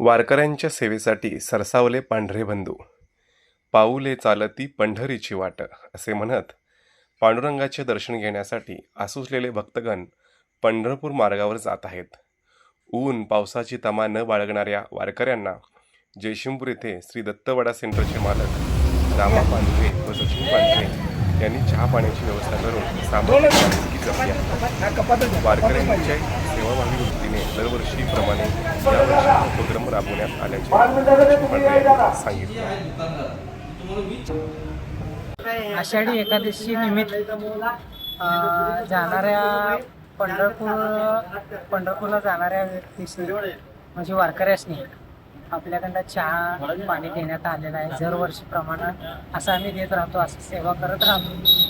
वारकऱ्यांच्या सेवेसाठी सरसावले पांढरे बंधू. पाऊले चालती पंढरीची वाट असे म्हणत पांडुरंगाचे दर्शन घेण्यासाठी आसुसलेले भक्तगण पंढरपूर मार्गावर जात आहेत. ऊन पावसाची तमा न बाळगणाऱ्या वारकऱ्यांना जयशिंपूर येथे श्री दत्तवाडा सेंटरचे मालक रामा पांढरे व सचिन पांढरे यांनी चहा पाण्याची व्यवस्था करून सामाजिक बांधिलकी जपली आहे. वारकऱ्यांच्या सेवाभावी वृत्तीने दरवर्षीप्रमाणे यावर्षी उपक्रम राबवण्यात आल्याचे सांगितले. आषाढी एकादशी निमित्त जाणाऱ्या पंढरपूर पंढरपूरला जाणाऱ्या व्यक्तीशी म्हणजे वारकऱ्यासनी आपल्याकडनं चहा पाणी देण्यात आलेलं आहे. दरवर्षीप्रमाणे असं आम्ही देत राहतो असं सेवा करत राहतो.